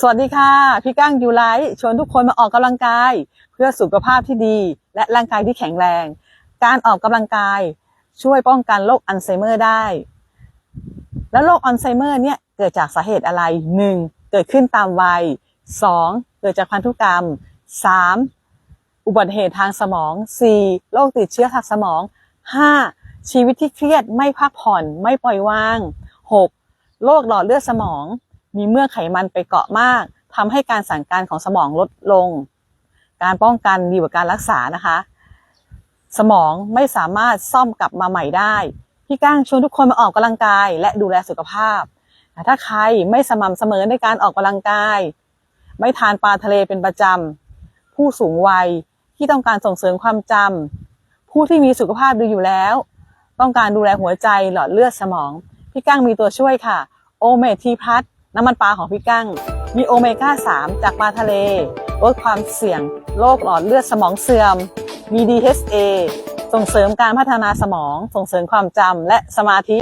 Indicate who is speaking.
Speaker 1: สวัสดีค่ะ พี่ก้างยูไลท์ชวนทุกคนมาออกกำลังกาย เพื่อสุขภาพที่ดี และร่างกายที่แข็งแรง การออกกำลังกาย ช่วยป้องกันโรคอัลไซเมอร์ได้ แล้วโรคอัลไซเมอร์เนี่ยเกิดจากสาเหตุอะไร 1. เกิดขึ้นตามวัย 2. เกิดจากพันธุกรรม 3. อุบัติเหตุทางสมอง 4. โรคติดเชื้อทางสมอง 5. ชีวิตที่เครียดไม่พักผ่อนไม่ปล่อยวาง 6. โรคหลอดเลือดสมอง มีเมื่อไขมันไปเกาะมากทำให้การสั่งการของสมองลดลง การป้องกันดีกว่าการรักษานะคะ สมองไม่สามารถซ่อมกลับมาใหม่ได้พี่ก้างชวนทุกคนมาออกกำลังกาย และดูแลสุขภาพถ้าใครไม่สม่ำเสมอในการออกกำลังกาย ไม่ทานปลาทะเลเป็นประจำผู้สูงวัยที่ต้องการส่งเสริมความจำผู้ที่มีสุขภาพดีอยู่แล้ว ต้องการดูแลหัวใจหลอดเลือดสมอง พี่ก้างมีตัวช่วยค่ะ โอเมทีพัท น้ำมันปลาของพี่กั้ง มีโอเมก้า 3 จากปลาทะเล ลดความเสี่ยงโรคหลอดเลือดสมองเสื่อม มี DHA ส่งเสริมการพัฒนาสมอง ส่งเสริมความจำและสมาธิ